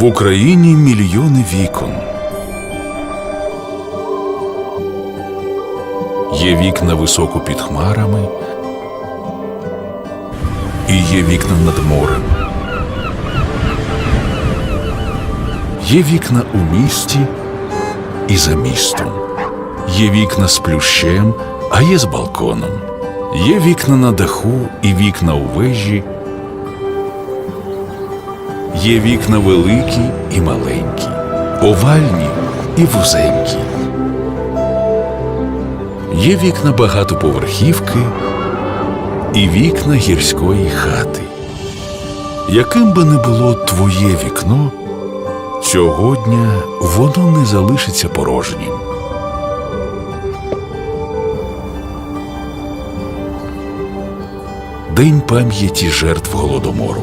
В Україні мільйони вікон. Є вікна високо під хмарами, і є вікна над морем. Є вікна у місті і за містом. Є вікна з плющем, а є з балконом. Є вікна на даху і вікна у вежі. Є вікна великі і маленькі, овальні і вузенькі. Є вікна багатоповерхівки і вікна гірської хати. Яким би не було твоє вікно, цього дня воно не залишиться порожнім. День пам'яті жертв голодомору.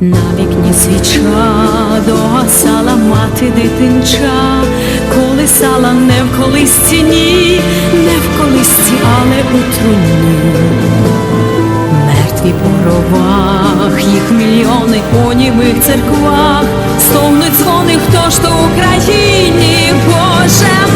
На вікні свіча догасала мати дитинча, колисала не в колисці, ні, не в колисці, але у труні. Мертві по гробах, їх мільйони у німих церквах, стогнуть дзвони, хто ж то Україні, Боже.